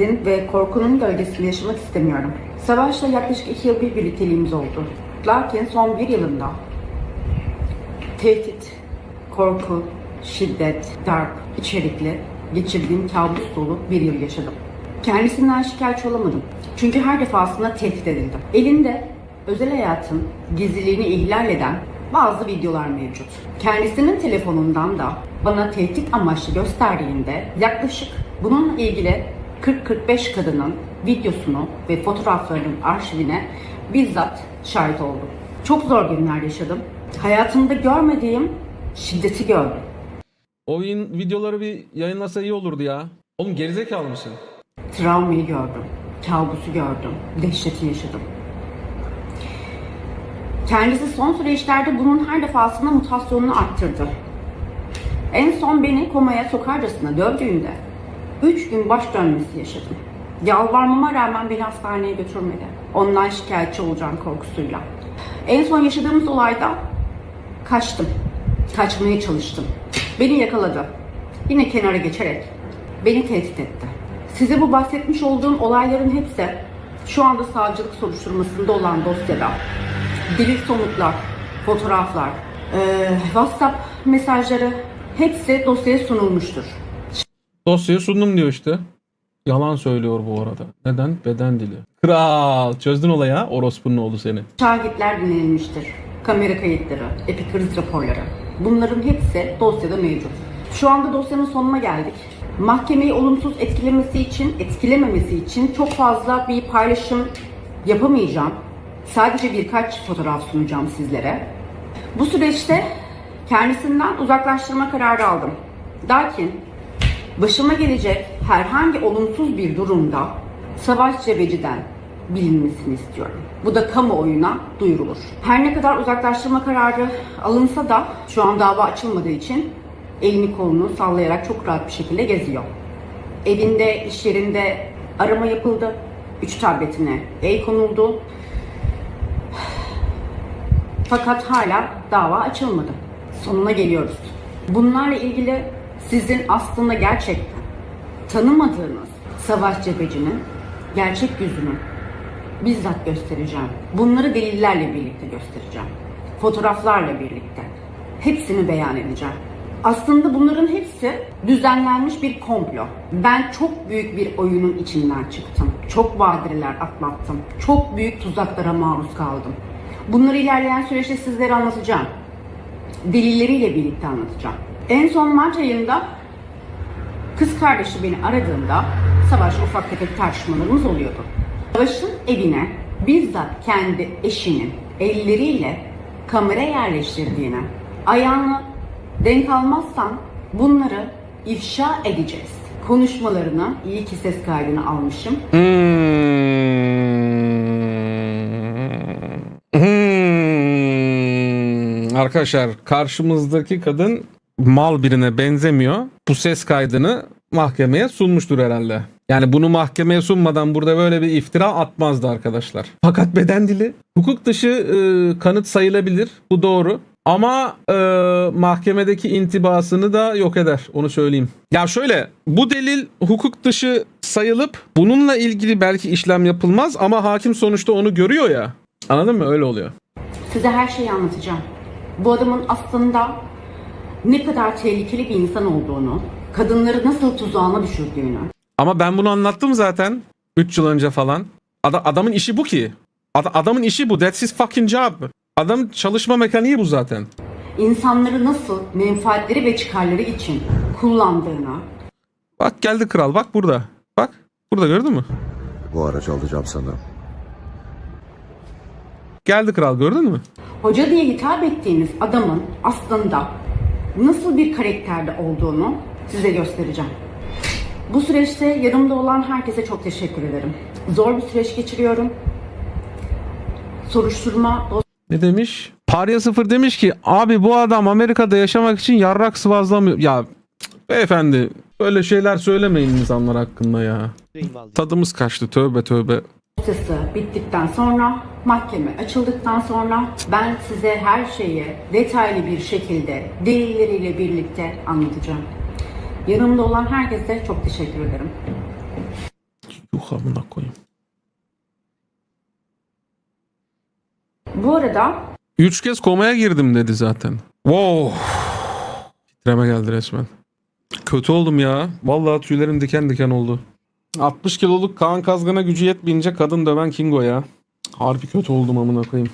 tehditin ve korkunun gölgesinde yaşamak istemiyorum. Savaş'la yaklaşık iki yıl bir birlikteliğimiz oldu. Lakin son bir yılında tehdit, korku, şiddet, darp içerikli geçirdiğim kabus dolu bir yıl yaşadım. Kendisinden şikayetçi olamadım. Çünkü her defasında tehdit edildim. Elinde özel hayatın gizliliğini ihlal eden bazı videolar mevcut. Kendisinin telefonundan da bana tehdit amaçlı gösterdiğinde yaklaşık bununla ilgili 40-45 kadının videosunu ve fotoğraflarının arşivine bizzat şahit oldum. Çok zor günler yaşadım. Hayatımda görmediğim şiddeti gördüm. Oyun videoları bir yayınlasa iyi olurdu ya. Oğlum gerizekalı mısın? Travmayı gördüm. Kabusu gördüm. Dehşeti yaşadım. Kendisi son süreçlerde bunun her defasında mutasyonunu arttırdı. En son beni komaya sokarcasına dövdüğünde 3 gün baş dönmesi yaşadım. Yalvarmama rağmen beni hastaneye götürmedi. Ondan şikayetçi olacağım korkusuyla. En son yaşadığımız olayda kaçtım. Kaçmaya çalıştım. Beni yakaladı. Yine kenara geçerek beni tehdit etti. Size bu bahsetmiş olduğum olayların hepsi şu anda savcılık soruşturmasında olan dosyada. Delil somutlar, fotoğraflar, eee, WhatsApp mesajları hepsi dosyaya sunulmuştur. Dosyayı sundum diyor işte. Yalan söylüyor bu arada. Neden? Beden dili. Kral. Çözdün olayı ha? Orospu'nun oğlu seni. Şahitler dinlenilmiştir. Kamera kayıtları, epikriz raporları. Bunların hepsi dosyada mevcut. Şu anda dosyanın sonuna geldik. Mahkemeyi olumsuz etkilemesi için, etkilememesi için çok fazla bir paylaşım yapamayacağım. Sadece birkaç fotoğraf sunacağım sizlere. Bu süreçte kendisinden uzaklaştırma kararı aldım. Lakin başıma gelecek herhangi olumsuz bir durumda Savaş Cebeci'den bilinmesini istiyorum. Bu da kamuoyuna duyurulur. Her ne kadar uzaklaştırma kararı alınsa da şu an dava açılmadığı için elini kolunu sallayarak çok rahat bir şekilde geziyor. Evinde, iş yerinde arama yapıldı. Üç tabletine el konuldu. Fakat hala dava açılmadı. Sonuna geliyoruz. Bunlarla ilgili sizin aslında gerçekten tanımadığınız Savaş Cebeci'nin gerçek yüzünü bizzat göstereceğim. Bunları delillerle birlikte göstereceğim. Fotoğraflarla birlikte. Hepsini beyan edeceğim. Aslında bunların hepsi düzenlenmiş bir komplo. Ben çok büyük bir oyunun içinden çıktım. Çok badireler atlattım. Çok büyük tuzaklara maruz kaldım. Bunları ilerleyen süreçte sizlere anlatacağım. Delilleriyle birlikte anlatacağım. En son Mart ayında Kız kardeşi beni aradığında Savaş ufak tefek tartışmalarımız oluyordu. Savaş'ın evine bizzat kendi eşinin elleriyle kamera yerleştirdiğini, ayağını denk almazsan bunları ifşa edeceğiz. Konuşmalarını iyi ki ses kaydını almışım. Hmm. Arkadaşlar karşımızdaki kadın mal birine benzemiyor. Bu ses kaydını mahkemeye sunmuştur herhalde. Yani bunu mahkemeye sunmadan burada böyle bir iftira atmazdı arkadaşlar. Fakat beden dili hukuk dışı e, kanıt sayılabilir. Bu doğru. Ama e, mahkemedeki intibasını da yok eder. Onu söyleyeyim. Ya şöyle bu delil hukuk dışı sayılıp bununla ilgili belki işlem yapılmaz ama hakim sonuçta onu görüyor ya. Anladın mı? Öyle oluyor. Size her şeyi anlatacağım. Bu adamın aslında ne kadar tehlikeli bir insan olduğunu, kadınları nasıl tuzağına düşürdüğünü, Ama ben bunu anlattım zaten 3 yıl önce falan. Ada- adamın işi bu ki. Ad- adamın işi bu. That's his fucking job. Adamın çalışma mekaniği bu zaten. insanları nasıl menfaatleri ve çıkarları için kullandığını, Bak geldi kral bak burada. Bak burada gördün mü? Bu aracı alacağım sanırım. Geldi kral gördün mü? hoca diye hitap ettiğiniz adamın aslında nasıl bir karakterde olduğunu size göstereceğim. Bu süreçte yanımda olan herkese çok teşekkür ederim. Zor bir süreç geçiriyorum. Soruşturma Ne demiş? Parya sıfır demiş ki abi bu adam Amerika'da yaşamak için yarrak sıvazlamıyor. Ya beyefendi böyle şeyler söylemeyin insanlar hakkında ya. Tadımız kaçtı tövbe tövbe. Dosyası bittikten sonra, mahkeme açıldıktan sonra ben size her şeyi detaylı bir şekilde delilleriyle birlikte anlatacağım. Yanımda olan herkese çok teşekkür ederim. amına koyayım. Bu arada Üç kez komaya girdim dedi zaten. Wow. Titreme geldi resmen. Kötü oldum ya. Vallahi tüylerim diken diken oldu. 60 kiloluk Kaan Kazgan'a gücü yetmeyince kadın döven Kingo ya. Harbi kötü oldum amına koyayım.